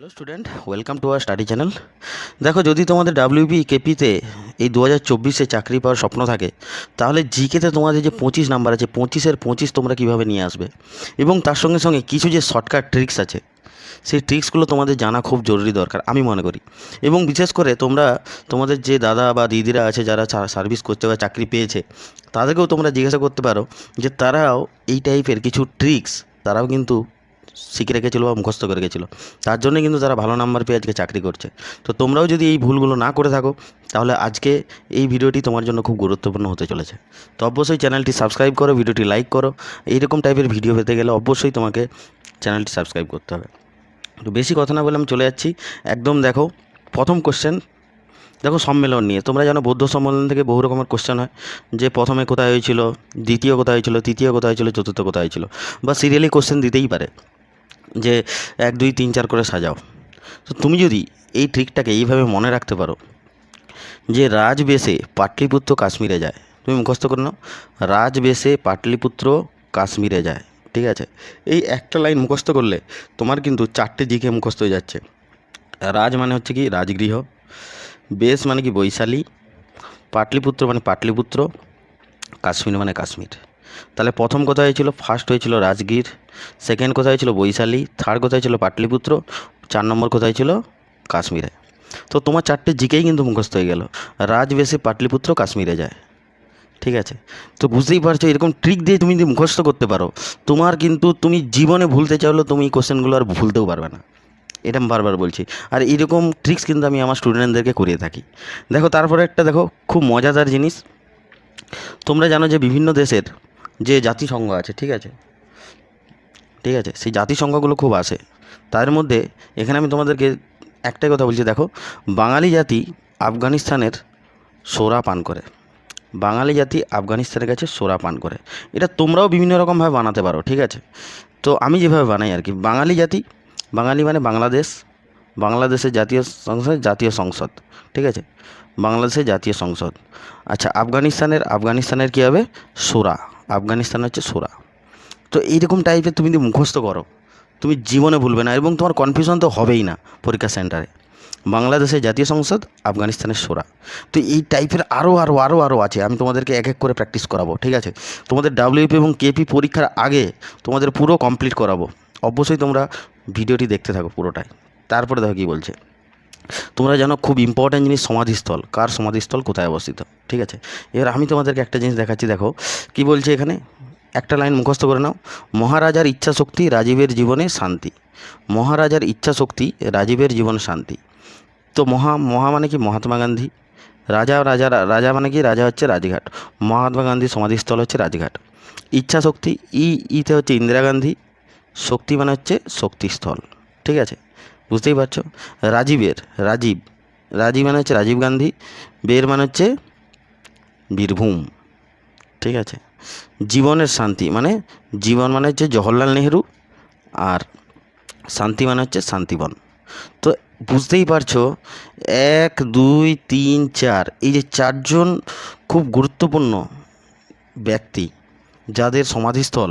Hello student welcome to our study channel দেখো, যদি তোমাদের ডাব্লিউবি কেপিতে এই দু হাজার চব্বিশে চাকরি পাওয়ার স্বপ্ন থাকে, তাহলে জিকেতে তোমাদের যে পঁচিশ নাম্বার আছে, পঁচিশের পঁচিশ তোমরা কীভাবে নিয়ে আসবে? এবং তার সঙ্গে সঙ্গে কিছু যে শর্টকাট ট্রিক্স আছে, সেই ট্রিক্সগুলো তোমাদের জানা খুব জরুরি দরকার, আমি মনে করি। এবং বিশেষ করে তোমরা, তোমাদের যে দাদা বা দিদিরা আছে, যারা সার্ভিস করছে বা চাকরি পেয়েছে, তাদেরকেও তোমরা জিজ্ঞাসা করতে পারো যে তারাও এই টাইপের কিছু ট্রিক্স তারাও কিন্তু শিখে রেখেছিলো বা মুখস্থ করে গেছিল তার জন্য কিন্তু তারা ভালো নাম্বার পেয়ে আজকে চাকরি করছে। তো তোমরাও যদি এই ভুলগুলো না করে থাকো, তাহলে আজকে এই ভিডিওটি তোমার জন্য খুব গুরুত্বপূর্ণ হতে চলেছে। তো অবশ্যই চ্যানেলটি সাবস্ক্রাইব করো ভিডিওটি লাইক করো। এইরকম টাইপের ভিডিও পেতে গেলে অবশ্যই তোমাকে চ্যানেলটি সাবস্ক্রাইব করতে হবে। তো বেশি কথা না বলে আমি চলে যাচ্ছি। একদম দেখো, প্রথম কোশ্চেন দেখো সম্মেলন নিয়ে। তোমরা জানো বৌদ্ধ সম্মেলন থেকে বহু রকমের কোশ্চেন হয়। যে প্রথমে কোথায় হয়েছিল, দ্বিতীয় কোথায় হয়েছিল, তৃতীয় কোথায় হয়েছিল, চতুর্থ কোথায় হয়েছিল। বা সিরিয়ালি কোশ্চেন দিতেই পারে। যে এক, দুই, তিন, চার করে সাজাও। তো তুমি যদি এই ট্রিকটাকে এইভাবে মনে রাখতে পারো যে রাজবেশে পাটলিপুত্র কাশ্মীরে যায়, তুমি মুখস্থ করে নাও, রাজবেশে পাটলিপুত্র কাশ্মীরে যায়, ঠিক আছে? এই একটা লাইন মুখস্থ করলে তোমার কিন্তু চারটে দিকে মুখস্থ হয়ে যাচ্ছে। রাজ মানে হচ্ছে কি রাজগৃহ, বেশ মানে কি বৈশালী, পাটলিপুত্র মানে পাটলিপুত্র, কাশ্মীর মানে কাশ্মীর। তাহলে প্রথম কথা হয়েছিল ফার্স্ট হয়েছিল রাজগীর সেকেন্ড কোথায় ছিল বৈশালী থার্ড কোথায় ছিল পাটলিপুত্র, চার নম্বর কোথায় ছিল কাশ্মীরে। তো তোমার চারটে জিকেই কিন্তু মুখস্থ হয়ে গেল। রাজবেশে পাটলিপুত্র কাশ্মীরে যায়। ঠিক আছে? তো বুঝতেই পারছ, এরকম ট্রিক দিয়ে তুমি যদি মুখস্থ করতে পারো, তোমার কিন্তু তুমি জীবনে ভুলতে চাইলেও তুমি এই কোশ্চেনগুলো আর ভুলতেও পারবে না। এটা আমি বারবার বলছি। আর এরকম ট্রিক্স কিন্তু আমি আমার স্টুডেন্টদেরকে করিয়ে থাকি। দেখো, তারপরে একটা দেখো, খুব মজাদার জিনিস। তোমরা জানো যে বিভিন্ন দেশের যে জাতিসংঘ আছে, ঠিক আছে? ঠিক আছে? সেই জাতিসংঘগুলো খুব আসে। তার মধ্যে এখানে আমি তোমাদেরকে একটাই কথা বলছি, দেখো, বাঙালি জাতি আফগানিস্তানের সোরা পান করে। বাঙালি জাতি আফগানিস্তানের কাছে সোরা পান করে। এটা তোমরাও বিভিন্ন রকমভাবে বানাতে পারো, ঠিক আছে? তো আমি যেভাবে বানাই আর কি, বাঙালি জাতি, বাঙালি মানে বাংলাদেশ, বাংলাদেশের জাতীয় সংসদ জাতীয় সংসদ, ঠিক আছে? বাংলাদেশের জাতীয় সংসদ। আচ্ছা আফগানিস্তানের আফগানিস্তানের কী হবে? সোরা। আফগানিস্তান হচ্ছে সোরা। তো এইরকম টাইপের তুমি যদি মুখস্থ করো, তুমি জীবনে ভুলবে না এবং তোমার কনফিউশন তো হবেই না পরীক্ষা সেন্টারে বাংলাদেশের জাতীয় সংসদ, আফগানিস্তানের সোরা। তো এই টাইপের আরও আরও আরও আরও আছে, আমি তোমাদেরকে এক এক করে প্র্যাকটিস করাবো, ঠিক আছে? তোমাদের ডাব্লিউপি এবং কেপি পরীক্ষার আগে তোমাদের পুরো কমপ্লিট করাবো। অবশ্যই তোমরা ভিডিওটি দেখতে থাকো পুরোটাই। তারপরে দেখো কী বলছে। তোমরা জানো খুব ইম্পর্ট্যান্ট জিনিস সমাধিস্থল। কার সমাধিস্থল? কোথায় অবস্থিত? ঠিক আছে? এবার আমি তোমাদেরকে একটা জিনিস দেখাচ্ছি, দেখো। কি বলছে এখানে? একটা লাইন মুখস্থ করে নাও। মহারাজার ইচ্ছা শক্তি, রাজীবের জীবনে শান্তি। মহারাজার ইচ্ছা শক্তি, রাজীবের জীবনে শান্তি। তো মহা মহা মানে কি? মহাত্মা গান্ধী। রাজা রাজা রাজা মানে কি? রাজা হচ্ছে রাজঘাট। মহাত্মা গান্ধীর সমাধিস্থল হচ্ছে রাজঘাট। ইচ্ছা শক্তি, ই, ইতে হচ্ছে ইন্দিরা গান্ধী। শক্তি মানে হচ্ছে শক্তিস্থল। ঠিক আছে? বুঝতেই পারছ? রাজীবের, রাজীব। রাজীব মানে হচ্ছে রাজীব গান্ধী, বের মানে হচ্ছে বীরভূম। ঠিক আছে? জীবনের শান্তি মানে জীবন মানে হচ্ছে জওহরলাল নেহরু আর শান্তি মানে হচ্ছে শান্তিবন। তো বুঝতেই পারছ, এক, দুই, তিন, চার, এই যে চারজন খুব গুরুত্বপূর্ণ ব্যক্তি, যাদের সমাধিস্থল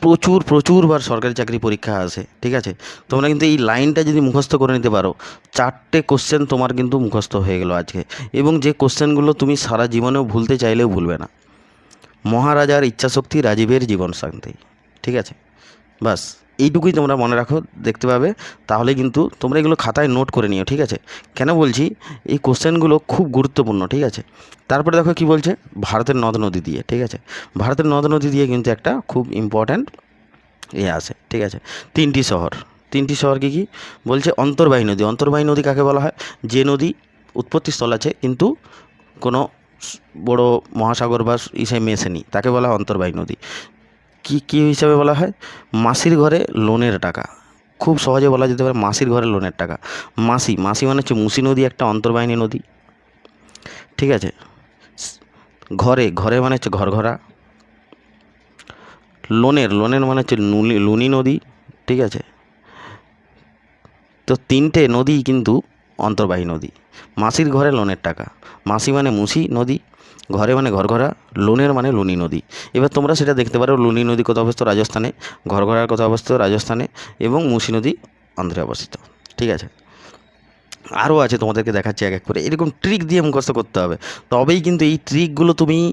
প্রচুর, প্রচুরবার সরকারি চাকরি পরীক্ষা আসে ঠিক আছে? তোমরা কিন্তু এই লাইনটা যদি মুখস্থ করে নিতে পারো, চারটে কোশ্চেন তোমার কিন্তু মুখস্থ হয়ে গেল আজকে। এবং যে কোশ্চেনগুলো তুমি সারা জীবনেও ভুলতে চাইলেও ভুলবে না। মহারাজার ইচ্ছাশক্তি রাজীবের জীবন শান্তি ঠিক আছে? বাস, এইটুকুই তোমরা মনে রাখো, দেখতে পাবে। তাহলে কিন্তু তোমরা এগুলো খাতায় নোট করে নিও, ঠিক আছে? কেন বলছি? এই কোশ্চেনগুলো খুব গুরুত্বপূর্ণ, ঠিক আছে? তারপরে দেখো কি বলছে? ভারতের নদ নদী দিয়ে, ঠিক আছে? ভারতের নদ নদী দিয়ে কিন্তু একটা খুব ইম্পর্ট্যান্ট এ আছে, ঠিক আছে? তিনটি শহর। তিনটি শহর কি কি? বলছে অন্তর্বাহী নদী। অন্তর্বাহী নদী কাকে বলা হয়? যে নদী উৎপত্তিস্থল আছে, কিন্তু কোনো বড় মহাসাগর বা ইসে মেশেনি, তাকে বলা হয় অন্তর্বাহী নদী। কী কী হিসাবে বলা হয়? মাসির ঘরে লোনের টাকা। খুব সহজে বলা যেতে পারে মাসির ঘরে লোনের টাকা। মাসি মাসি মানে হচ্ছে মুসি নদী, একটা অন্তর্বাহিনী নদী। ঠিক আছে? ঘরে ঘরে মানে হচ্ছে ঘরঘরা। লোনের লোনের মানে হচ্ছে লুনি নদী। ঠিক আছে? তো তিনটে নদী কিন্তু অন্তর্বাহী নদী। মাসির ঘরে লোনের টাকা। মাসি মানে মুসি নদী। ঘরে মানে ঘরঘরা, লোনের মানে লুনি নদী। এবার তোমরা সেটা দেখতে পারো, লুনি নদী কোথাও অবস্থিত? রাজস্থানে। ঘরঘরার কোথাও অবস্থিত? রাজস্থানে। এবং মুসি নদী অন্ধ্রে অবস্থিত। ঠিক আছে? আরও আছে তোমাদেরকে দেখাচ্ছি এক এক করে। এরকম ট্রিক দিয়ে মুখস্থ করতে হবে। তবেই কিন্তু এই ট্রিকগুলো তুমি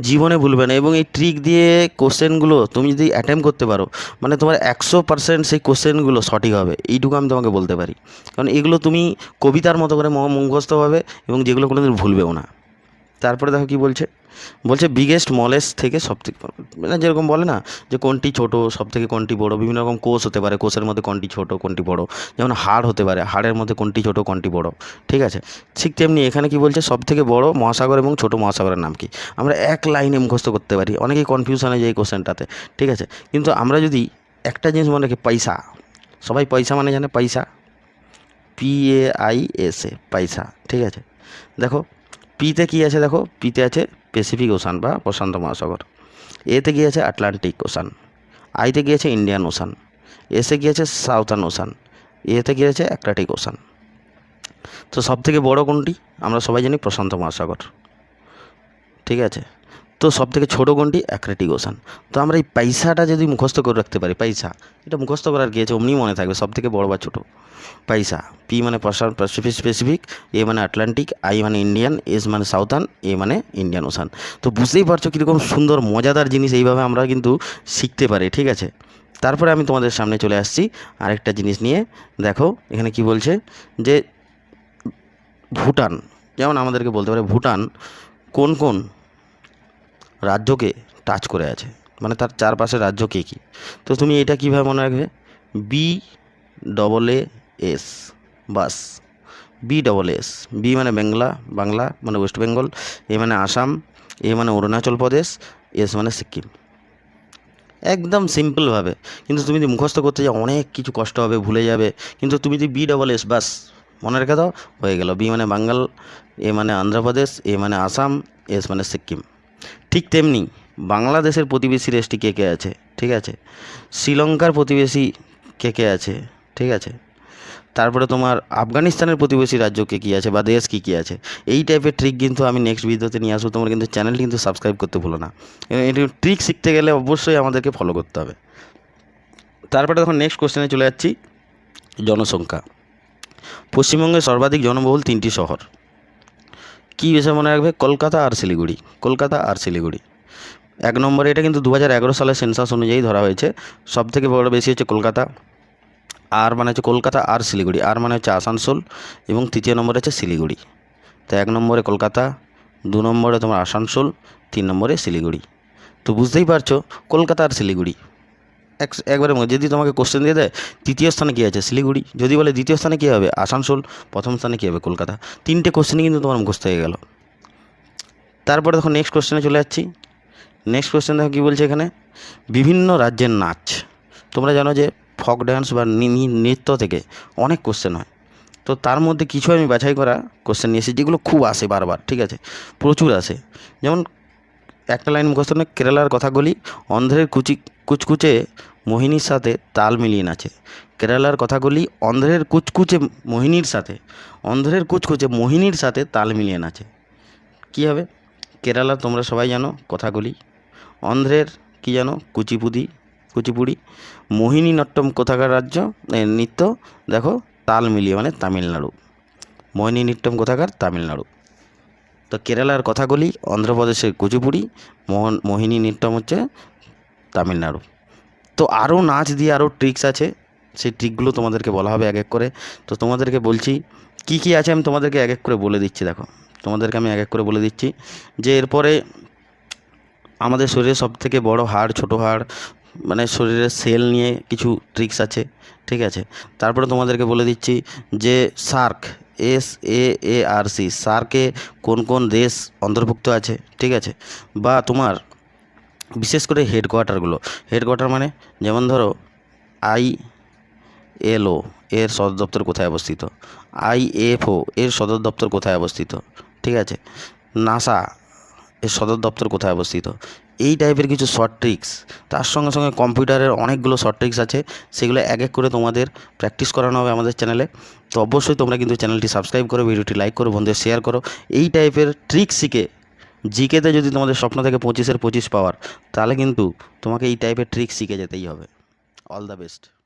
জীবনে ভুলবে না এবং এই ট্রিক দিয়ে কোশ্চেনগুলো তুমি যদি অ্যাটেম্প করতে পারো মানে তোমার একশো পার্সেন্ট সেই কোশ্চেনগুলো সঠিক হবে। এইটুকু আমি তোমাকে বলতে পারি। কারণ এগুলো তুমি কবিতার মতো করে মুখস্থ হবে এবং যেগুলো কোনোদিন ভুলবেও না। তারপরে দেখো কি বলছে? বলছে বিগেস্ট মলেস থেকে সব থেকে মানে যেরকম বলে না যে কোনটি ছোট সব থেকে কোনটি বড়, বিভিন্ন রকম কোষ হতে পারে, কোষের মধ্যে কোনটি ছোট, কোনটি বড়। যেমন হাড় হতে পারে, হাড়ের মধ্যে কোনটি ছোট, কোনটি বড়। ঠিক আছে? ঠিক তেমনি এখানে কি বলছে সব থেকে বড় মহাসাগর এবং ছোট মহাসাগরের নাম কি? আমরা এক লাইনে মুখস্থ করতে পারি, অনেকেই কনফিউশন হয়ে যায় এই কোশ্চেনটাতে ঠিক আছে? কিন্তু আমরা যদি একটা জিনিস মনে রাখি, পয়সা। সবাই পয়সা মানে জানে? পয়সা। P A I S A পয়সা। ঠিক আছে? দেখো পিতে কি আছে দেখো? পিতে আছে প্যাসিফিক ওশান বা প্রশান্ত মহাসাগর। এতে কী আছে? আটলান্টিক ওশান আইতে গিয়েছে ইন্ডিয়ান ওশান এসে গিয়েছে সাউথার্ন ওশান এতে গিয়েছে অ্যাটলান্টিক ওশান তো সবথেকে বড় কোনটি? আমরা সবাই জানি প্রশান্ত মহাসাগর। ঠিক আছে? তো সব থেকে ছোটো কোনটি অ্যাক্রেটিক ওশান তো আমরা এই পয়সাটা যদি মুখস্থ করে রাখতে পারি, পয়সা, এটা মুখস্থ করার গিয়েছে অমনি মনে থাকবে সব থেকে বড় বা ছোটো। পয়সা পি মানে প্যাসিফিক স্পেসিফিক এ মানে আটলান্টিক আই মানে ইন্ডিয়ান এস মানে সাউথার্ন এ মানে ইন্ডিয়ান ওশান তো বুঝতেই পারছ কীরকম সুন্দর, মজাদার জিনিস এইভাবে আমরা কিন্তু শিখতে পারি, ঠিক আছে? তারপরে আমি তোমাদের সামনে চলে আসছি, আরেকটা জিনিস নিয়ে। দেখো, এখানে কি বলছে যে, ভুটান, যেমন আমাদেরকে বলতে পারে ভুটান, কোন কোন? রাজ্যকে টাচ করে আছে। মানে তার চারপাশে রাজ্য কে কী? তো তুমি এটা কীভাবে মনে রাখবে? বি ডবল এ এস বাস। বি ডবল এস বি মানে বাংলা বাংলা মানে ওয়েস্ট বেঙ্গল এ মানে আসাম এ মানে অরুণাচল প্রদেশ এস মানে সিকিম। একদম সিম্পলভাবে কিন্তু তুমি যদি মুখস্থ করতে যাও, অনেক কিছু কষ্ট হবে, ভুলে যাবে। কিন্তু তুমি যদি বি ডবল এস বাস, মনে রেখে দাও, হয়ে গেল। বি মানে বাঙ্গাল এ মানে অন্ধ্রপ্রদেশ এ মানে আসাম এস মানে সিকিম। ঠিক তেমনি বাংলাদেশের প্রতিবেশী দেশটি কে কে আছে? ঠিক আছে। শ্রীলঙ্কার প্রতিবেশী কে কে আছে? ঠিক আছে। তারপরে তোমার আফগানিস্তানের প্রতিবেশী রাজ্য কে কী আছে বা দেশ কী কী আছে? এই টাইপের ট্রিক কিন্তু আমি নেক্সট ভিডিওতে নিয়ে আসব। তোমার কিন্তু চ্যানেলটি কিন্তু সাবস্ক্রাইব করতে ভুলো না। এটি ট্রিক শিখতে গেলে অবশ্যই আমাদেরকে ফলো করতে হবে। তারপরে দেখো নেক্সট কোশ্চেনে চলে যাচ্ছি। জনসংখ্যা। পশ্চিমবঙ্গের সর্বাধিক জনবহুল তিনটি শহর। কী বিষয় মনে রাখবে? কলকাতা আর শিলিগুড়ি। কলকাতা আর শিলিগুড়ি। এক নম্বরে এটা কিন্তু দু হাজার এগারো সালের সেন্সাস অনুযায়ী ধরা হয়েছে। সব থেকে বড় বেশি হচ্ছে কলকাতা। আর মানে হচ্ছে কলকাতা আর শিলিগুড়ি। আর মানে হচ্ছে আসানসোল। এবং তৃতীয় নম্বরে হচ্ছে শিলিগুড়ি। তো এক নম্বরে কলকাতা, দু নম্বরে তোমার আসানসোল, তিন নম্বরে শিলিগুড়ি। তো বুঝতেই পারছ, কলকাতা আর শিলিগুড়ি। এক একবারে যদি তোমাকে কোশ্চেন দিয়ে দেয়, তৃতীয় স্থানে কী আছে? শিলিগুড়ি। যদি বলে দ্বিতীয় স্থানে কী হবে? আসানসোল। প্রথম স্থানে কী হবে? কলকাতা। তিনটে কোশ্চেনই কিন্তু তোমার মুখস্থ হয়ে গেল। তারপরে দেখো নেক্সট কোশ্চেনে চলে যাচ্ছি। নেক্সট কোশ্চেন দেখো কী বলছে এখানে? বিভিন্ন রাজ্যের নাচ। তোমরা জানো যে ফক ড্যান্স বা নৃত্য থেকে অনেক কোশ্চেন হয়। তো তার মধ্যে কিছু আমি বাছাই করা কোশ্চেন নিয়েছি যেগুলো খুব আসে বারবার, ঠিক আছে? প্রচুর আসে। যেমন একটা লাইন মুখস্থ কেরালার কথাগুলি অন্ধ্রের কুচি কুচকুচে মোহিনীর সাথে তাল মিলিয়ে নাচে। কেরালার কথাগুলি অন্ধ্রের কুচকুচে মোহিনীর সাথে, অন্ধ্রের কুচকুচে মোহিনীর সাথে তাল মিলিয়ে নাচে। কী হবে? কেরালা তোমরা সবাই জানো কথাগুলি। অন্ধ্রের কী জানো? কুচিপুদি, কুচিপুড়ি। মোহিনী নট্টম কোথাকার রাজ্য? নৃত্য, দেখো, তাল মিলিয়ে মানে তামিলনাড়ু। মোহিনী নৃত্যম কোথাকার? তামিলনাড়ু। তো কেরালার কথাগুলি অন্ধ্রপ্রদেশের কুচিপুড়ি, মোহন, মোহিনী নৃত্যম হচ্ছে তামিলনাড়ু। তো আরও নাচ দিয়ে আরও ট্রিক্স আছে, সেই ট্রিকগুলো তোমাদেরকে বলা হবে এক এক করে। তো তোমাদেরকে বলছি, কি কি আছে আমি তোমাদেরকে এক এক করে বলে দিচ্ছি, দেখো। তোমাদেরকে আমি এক এক করে বলে দিচ্ছি যে এরপরে আমাদের শরীরে সব থেকে বড় হাড়, ছোট হাড় মানে শরীরের সেল নিয়ে কিছু ট্রিক্স আছে, ঠিক আছে? তারপরে তোমাদেরকে বলে দিচ্ছি যে SAARC S A A R C সার্কে কোন কোন দেশ অন্তর্ভুক্ত আছে, ঠিক আছে? বা তোমার বিশেষ করে হেডকোয়ার্টারগুলো হেডকোয়ার্টার মানে যেমন ধরো আই এলও এর সদর দপ্তর কোথায় অবস্থিত? আই আইএফও এর সদর দপ্তর কোথায় অবস্থিত? ঠিক আছে? নাসা, এর সদর দপ্তর কোথায় অবস্থিত? এই টাইপের কিছু শর্ট ট্রিক্স তার সঙ্গে সঙ্গে কম্পিউটারের অনেকগুলো শর্ট ট্রিক্স আছে, সেগুলো এক এক করে তোমাদের প্র্যাকটিস করানো হবে আমাদের চ্যানেলে তো অবশ্যই তোমরা কিন্তু চ্যানেলটি সাবস্ক্রাইব করো ভিডিওটি লাইক করো, বন্ধুদের শেয়ার করো। এই টাইপের ট্রিক্স শিখে জিকেতে যদি তোমাদের স্বপ্ন থেকে পঁচিশের পঁচিশ পাওয়ার, তাহলে কিন্তু তোমাকে এই টাইপের ট্রিক শিখে যেতেই হবে। All the best